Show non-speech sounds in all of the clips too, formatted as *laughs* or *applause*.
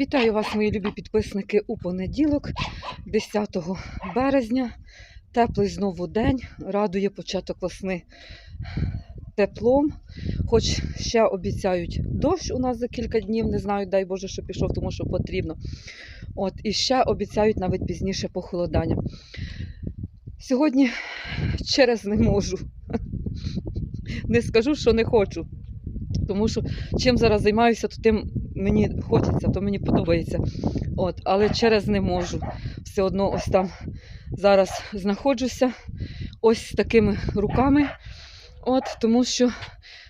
Вітаю вас, мої любі підписники, у понеділок, 10 березня. Теплий знову день. Радує початок весни теплом. Хоч ще обіцяють дощ у нас за кілька днів. Не знаю, дай Боже, що пішов, тому що потрібно. От, і ще обіцяють навіть пізніше похолодання. Сьогодні через не можу. Не скажу, що не хочу. Тому що чим зараз займаюся, то тим мені хочеться, то мені подобається. От, але через не можу. Все одно ось там зараз знаходжуся ось з такими руками. От, тому що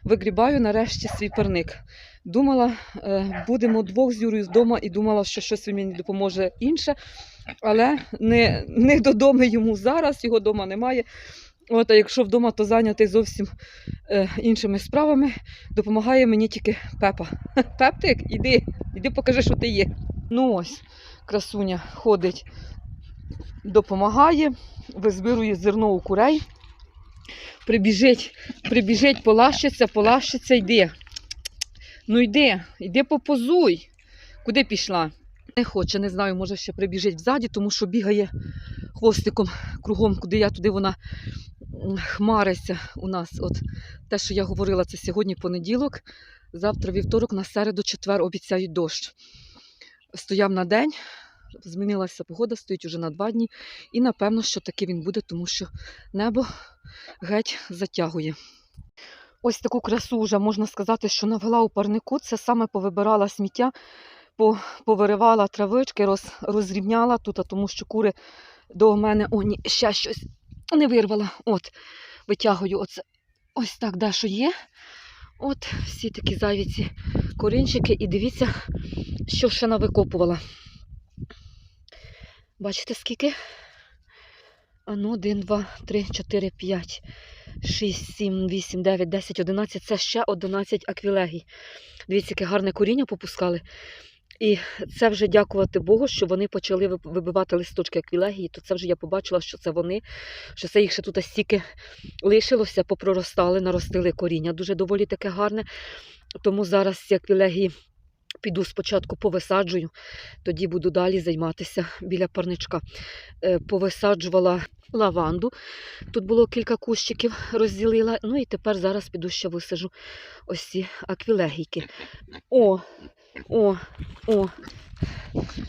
вигрібаю нарешті свій парник. Думала, е, будемо двох з Юрою вдома і думала, що щось він мені допоможе інше, але не, не додому йому зараз, його вдома немає. От, а якщо вдома, то зайнятий зовсім е, іншими справами, допомагає мені тільки Пепа. *laughs* Пептик, іди, іди покажи, що ти є. Ну ось, красуня ходить, допомагає, визбирує зерно у курей. Прибіжить, прибіжить, полащиться, полащиться, йди. Ну йди, йди попозуй. Куди пішла? Не хоче, не знаю, може ще прибіжить взаді, тому що бігає хвостиком кругом, куди я, туди вона хмариться у нас. От те, що я говорила, це сьогодні понеділок. Завтра вівторок, на середу, четвер обіцяють дощ. Стояв на день, змінилася погода, стоїть уже на два дні. І напевно, що таки він буде, тому що небо геть затягує. Ось таку красу вже можна сказати, що навела у парнику. Це саме повибирала сміття, повиривала травички, роз, розрівняла тут, тому що кури до мене о, ні, ще щось не вирвала. От, витягую оце ось так, де що є. От всі такі зайвіці корінчики. І дивіться, що ще навикопувала. Бачите, скільки? Ану, 1, 2, 3, 4, 5, 6, 7, 8, 9, 10, 11. Це ще 11 аквілегій. Дивіться, яке гарне коріння попускали. І це вже дякувати Богу, що вони почали вибивати листочки аквілегії, то це вже я побачила, що це вони, що це їх ще тут стільки лишилося, попроростали, наростили коріння. Дуже доволі таке гарне. Тому зараз ці аквілегії піду спочатку повисаджую, тоді буду далі займатися біля парничка. Е, Повисаджувала лаванду. Тут було кілька кущиків, розділила. Ну і тепер зараз піду ще висажу ось ці аквілегійки. О, о, о.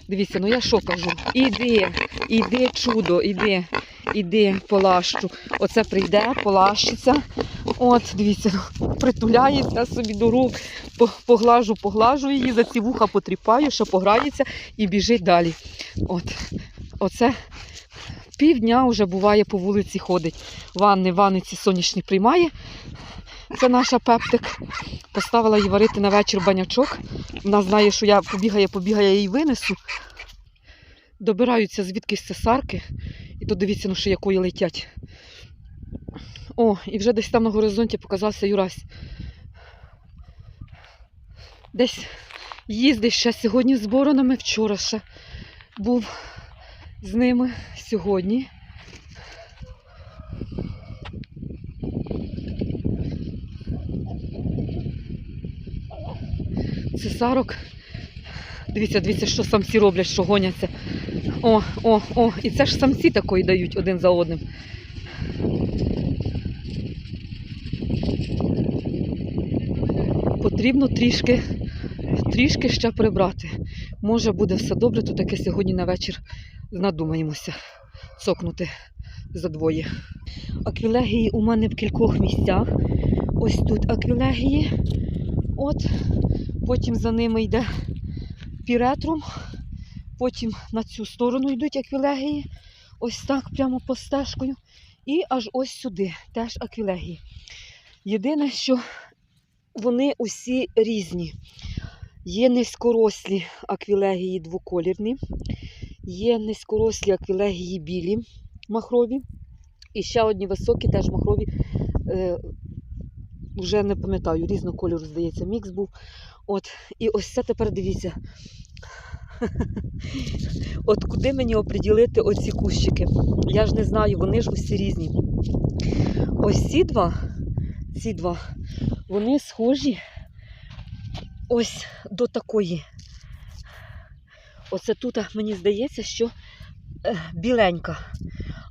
Дивіться, ну я що кажу? Іди, іди, чудо, іди, іди, полащу. Оце прийде, полащиться. От, дивіться, притуляється собі до рук, поглажу, поглажу її, за ці вуха потріпаю, що пограється і біжить далі. От, оце півдня вже буває по вулиці ходить. Ванни, ванниці сонячні приймає. Це наша пептик. Поставила її варити на вечір банячок. Вона знає, що я побігає, побігає, я її винесу. Добираються звідкись цесарки. І то дивіться, ну що якої летять. О, і вже десь там на горизонті показався Юрась. Десь їздить ще сьогодні з боронами, вчора ще був з ними сьогодні. Цесарок. Дивіться, дивіться, що самці роблять, що гоняться. О, о, о, і це ж самці такої дають один за одним. Потрібно трішки, трішки ще прибрати. Може буде все добре, то таке сьогодні на вечір надумаємося цокнути за двоє. Аквілегії у мене в кількох місцях. Ось тут аквілегії. От, потім за ними йде піретрум, потім на цю сторону йдуть аквілегії, ось так, прямо по стежкою. І аж ось сюди теж аквілегії. Єдине, що вони усі різні. Є низькорослі аквілегії двоколірні, є низькорослі аквілегії білі махрові. І ще одні високі, теж махрові, е, вже не пам'ятаю, різного кольору, здається, мікс був. От, і ось це тепер дивіться. *laughs* От куди мені оприділити оці кущики? Я ж не знаю, вони ж усі різні. Ось ці два, ці два, вони схожі ось до такої Оце тут, мені здається, що е, біленька.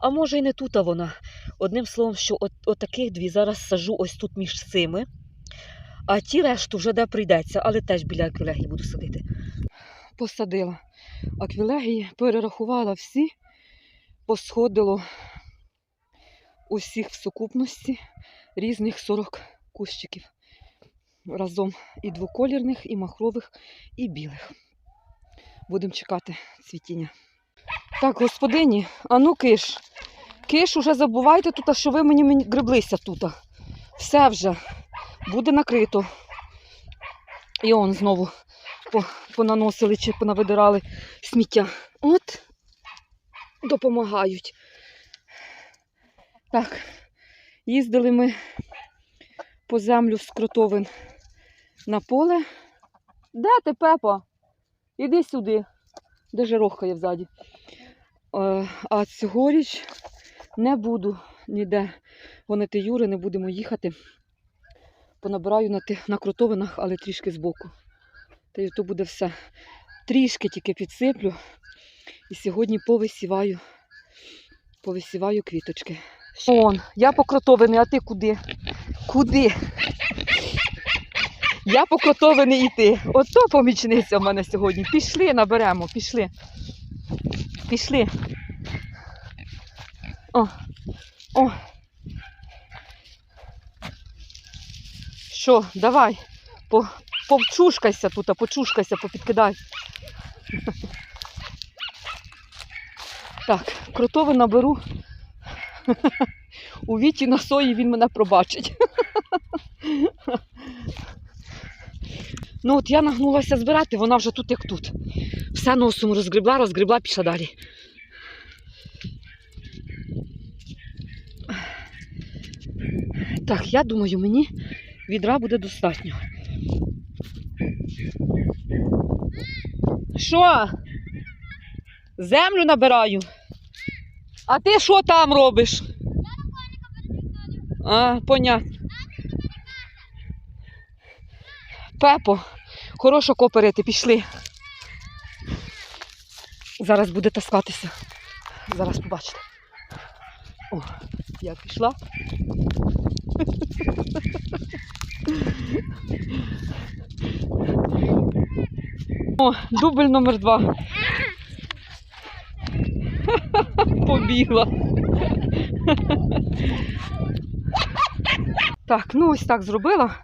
А може і не тут вона. Одним словом, що от, отаких дві зараз сажу ось тут між цими. А ті решту вже де прийдеться, але теж біля аквілегії буду садити. Посадила аквілегії, перерахувала всі, посходило усіх в сукупності різних 40 кущиків. Разом і двоколірних, і махрових, і білих. Будемо чекати цвітіння. Так, господині, а ну киш. Киш, уже забувайте тут, що ви мені, греблися тут. Все вже буде накрито. І он знову понаносили чи понавидирали сміття. От допомагають. Так, їздили ми по землю з кротовин на поле. Де ти, Пепа? Іди сюди, де жерохка є взаді. Е, А цьогоріч не буду ніде гонити Юри, не будемо їхати. Понабираю на, тих, на кротовинах, але трішки збоку. Та й то буде все. Трішки тільки підсиплю. І сьогодні повисіваю, повисіваю квіточки. Он, я по кротовини, а ти куди? Куди? Я по кротовини йти. Ото помічниця в мене сьогодні. Пішли, наберемо, пішли. Пішли. О, о. Що, давай, по, повчушкайся тут, почушкайся, попідкидай. Так, кротови наберу. У віті на сої він мене пробачить. Ну от я нагнулася збирати, вона вже тут як тут. Все носом розгребла, розгребла, пішла далі. Так, я думаю, мені відра буде достатньо. Що? Землю набираю. А ти що там робиш? А, понятно. Пепо, хорошо коперити, пішли. Зараз буде таскатися. Зараз побачите. О, я пішла. О, дубль номер два. Побігла. Так, ну ось так зробила.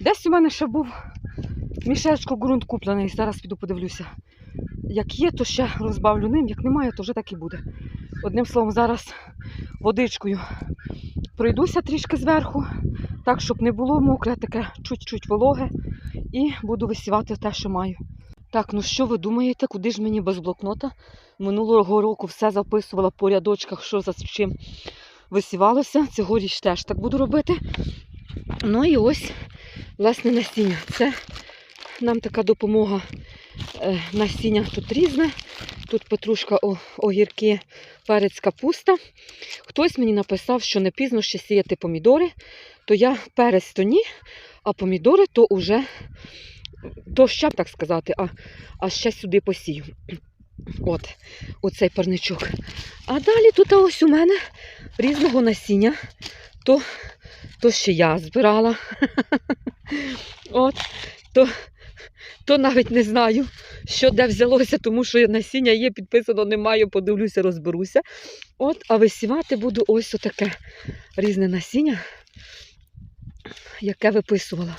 Десь у мене ще був мішечко ґрунт куплений. Зараз піду подивлюся. Як є, то ще розбавлю ним, як немає, то вже так і буде. Одним словом, зараз водичкою пройдуся трішки зверху, так, щоб не було мокре, таке чуть-чуть вологе, і буду висівати те, що маю. Так, ну що ви думаєте, куди ж мені без блокнота? Минулого року все записувала по рядочках, що за чим висівалося. Цьогоріч теж так буду робити. Ну і ось, власне, насіння. Це нам така допомога. Е, Насіння тут різне. Тут петрушка, огірки, перець, капуста. Хтось мені написав, що не пізно ще сіяти помідори, то я перець то ні, а помідори то вже то ще, так сказати, а, а ще сюди посію. От, оцей парничок. А далі тут ось у мене різного насіння. То, то ще я збирала. *laughs* От, то, то навіть не знаю, що де взялося, тому що насіння є, підписано немає, подивлюся, розберуся. От, а висівати буду ось отаке різне насіння, яке виписувала.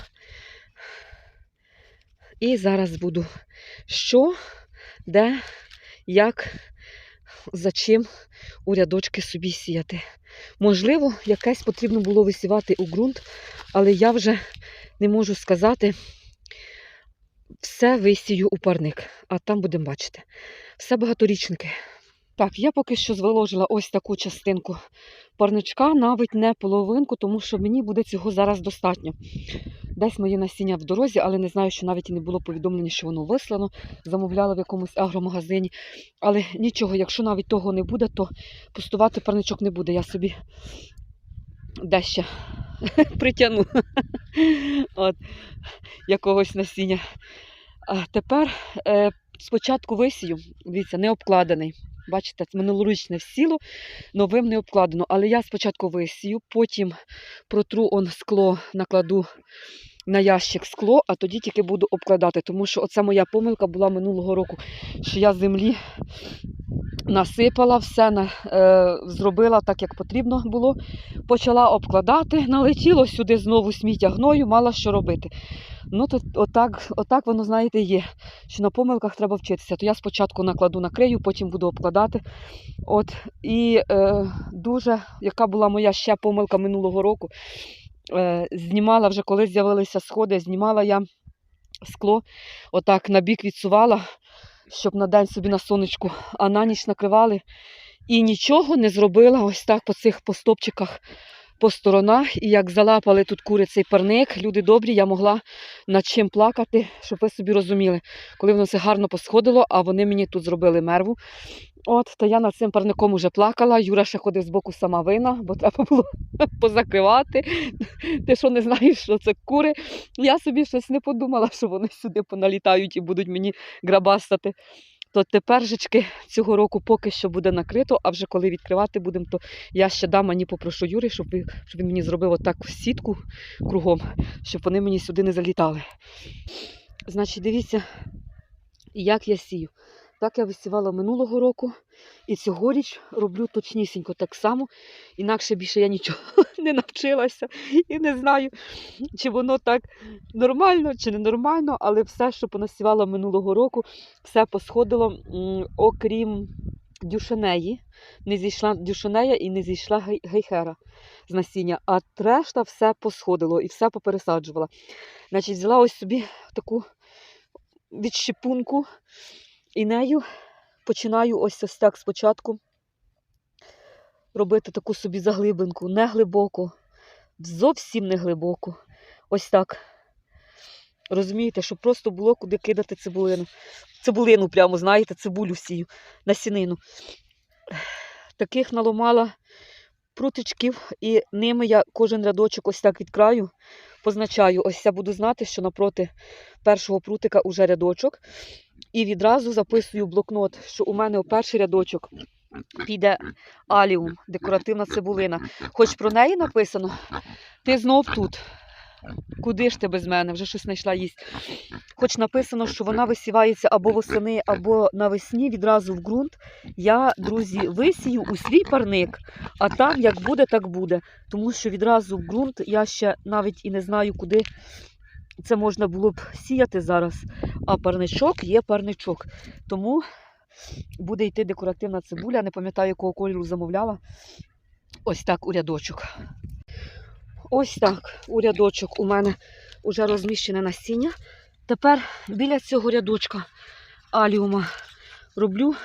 І зараз буду що, де, як, за чим у рядочки собі сіяти. Можливо, якесь потрібно було висівати у ґрунт, але я вже не можу сказати. Все висію у парник, а там будемо бачити. Все багаторічники. Так, я поки що зволожила ось таку частинку парничка, навіть не половинку, тому що мені буде цього зараз достатньо. Десь моє насіння в дорозі, але не знаю, що навіть і не було повідомлення, що воно вислано. Замовляла в якомусь агромагазині. Але нічого, якщо навіть того не буде, то пустувати парничок не буде. Я собі дещо *laughs* притягну якогось насіння. Тепер е, спочатку висію, дивіться, не обкладений. Бачите, минулорічне всіло, новим не обкладено. Але я спочатку висію, потім протру он скло, накладу на ящик скло, а тоді тільки буду обкладати. Тому що оця моя помилка була минулого року, що я землі насипала все, на, е, зробила так, як потрібно було. Почала обкладати, налетіло сюди знову сміття гною, мала що робити. Ну, то отак, отак воно, знаєте, є. Що на помилках треба вчитися. То я спочатку накладу накрию, потім буду обкладати. От, і е, дуже, яка була моя ще помилка минулого року, знімала вже, коли з'явилися сходи, знімала я скло, отак на бік відсувала, щоб на день собі на сонечку, а на ніч накривали. І нічого не зробила ось так по цих по стопчиках по сторонах. І як залапали тут кури цей парник, люди добрі, я могла над чим плакати, щоб ви собі розуміли, коли воно все гарно посходило, а вони мені тут зробили мерву. От, то я над цим парником уже плакала. Юра ще ходив з боку сама вина, бо треба було *laughs* позакривати. Ти що не знаєш, що це кури. Я собі щось не подумала, що вони сюди поналітають і будуть мені грабастати. То тепер жечки цього року поки що буде накрито, а вже коли відкривати будемо, то я ще дам мені попрошу Юрій, щоб, щоб він мені зробив отак сітку кругом, щоб вони мені сюди не залітали. Значить, дивіться, як я сію. Так я висівала минулого року і цьогоріч роблю точнісінько так само. Інакше більше я нічого *laughs* не навчилася і не знаю, чи воно так нормально, чи не нормально, але все, що понасівала минулого року, все посходило, окрім дюшенеї. Не зійшла дюшенея і не зійшла гейхера з насіння, а решта все посходило і все попересаджувала. Значить, взяла ось собі таку відщепунку і нею починаю ось ось так спочатку робити таку собі заглибинку, не глибоко, зовсім не глибоко. Ось так. Розумієте, щоб просто було куди кидати цибулину. Цибулину прямо, знаєте, цибулю сію, насінину. Таких наломала прутичків, і ними я кожен рядочок ось так від краю позначаю. Ось я буду знати, що напроти першого прутика уже рядочок. І відразу записую блокнот, що у мене у перший рядочок піде аліум, декоративна цибулина. Хоч про неї написано, ти знов тут. Куди ж ти без мене? Вже щось знайшла їсть. Хоч написано, що вона висівається або восени, або навесні відразу в ґрунт. Я, друзі, висію у свій парник, а там як буде, так буде. Тому що відразу в ґрунт я ще навіть і не знаю, куди це можна було б сіяти зараз. А парничок є парничок. Тому буде йти декоративна цибуля. Не пам'ятаю, якого кольору замовляла. Ось так у рядочок. Ось так у рядочок у мене вже розміщене насіння. Тепер біля цього рядочка аліума роблю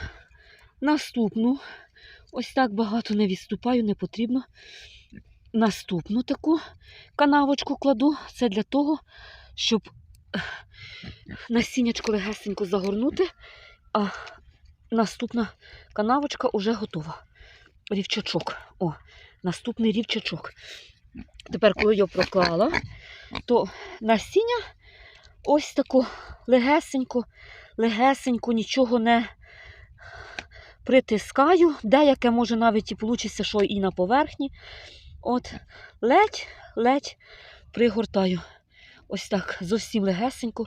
наступну. Ось так багато не відступаю, не потрібно. Наступну таку канавочку кладу. Це для того, щоб насіннячко легесенько загорнути, а наступна канавочка вже готова. Рівчачок. О, наступний рівчачок. Тепер, коли я проклала, то насіння ось тако легесенько, легесенько, нічого не притискаю. Деяке може навіть і вийде, що і на поверхні. От, ледь, ледь пригортаю. Ось так, зовсім легесенько.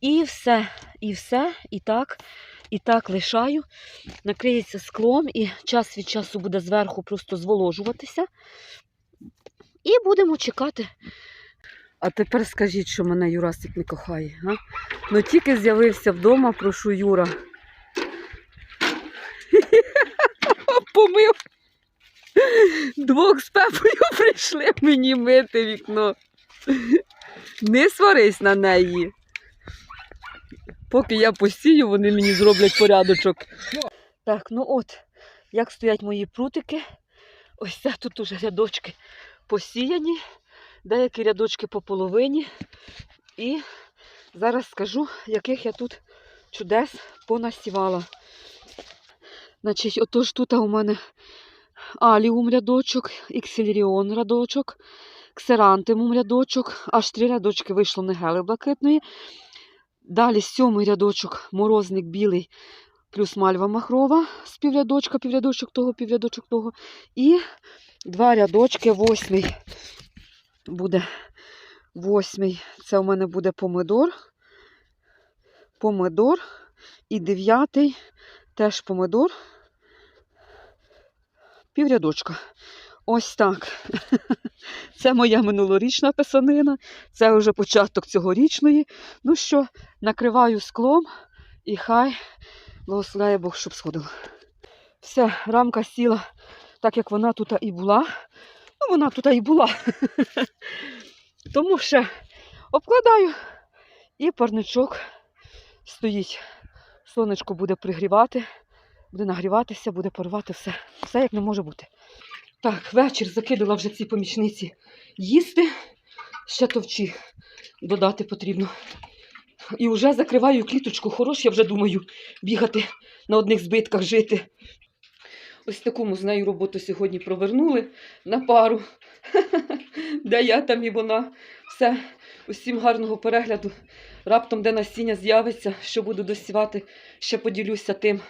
І все, і все, і так, і так лишаю. Накриється склом і час від часу буде зверху просто зволожуватися. І будемо чекати. А тепер скажіть, що мене Юрасик не кохає. А? Ну тільки з'явився вдома, прошу Юра. *laughs* Помив. Двох з пепою *laughs* прийшли мені мити вікно. Не сварись на неї. Поки я посію, вони мені зроблять порядочок. Так, ну от, як стоять мої прутики. Ось це тут уже рядочки посіяні, деякі рядочки по половині. І зараз скажу, яких я тут чудес понасівала. Значить, отож тут у мене аліум рядочок, іксельріон рядочок, ксерантимум рядочок, аж три рядочки вийшло негели блакитної. Далі сьомий рядочок, морозник білий, плюс мальва махрова з піврядочка, піврядочок того, піврядочок того. І два рядочки, восьмий буде восьмий. Це у мене буде помидор. Помидор. І дев'ятий теж помидор. Піврядочка. Ось так. Це моя минулорічна писанина, це вже початок цьогорічної. Ну що, накриваю склом і хай благословляє Бог, щоб сходило. Все, рамка сіла так, як вона тут і була. Ну, вона тут і була. *laughs* Тому ще обкладаю і парничок стоїть. Сонечко буде пригрівати, буде нагріватися, буде парувати все. Все як не може бути. Так, вечір закидала вже ці помічниці їсти. Ще товчі додати потрібно. І вже закриваю кліточку. Хорош, я вже думаю, бігати на одних збитках жити. Ось таку ми з нею роботу сьогодні провернули на пару. *laughs* Де я там і вона. Все. Усім гарного перегляду. Раптом, де насіння з'явиться, що буду досівати, ще поділюся тим,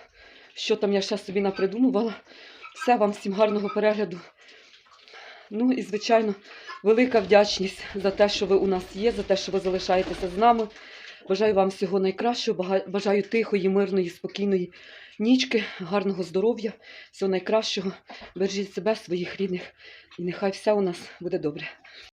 що там я ще собі напридумувала. Все вам всім гарного перегляду. Ну і, звичайно, велика вдячність за те, що ви у нас є, за те, що ви залишаєтеся з нами. Бажаю вам всього найкращого, бажаю тихої, мирної, спокійної нічки, гарного здоров'я, всього найкращого. Бережіть себе, своїх рідних, і нехай все у нас буде добре.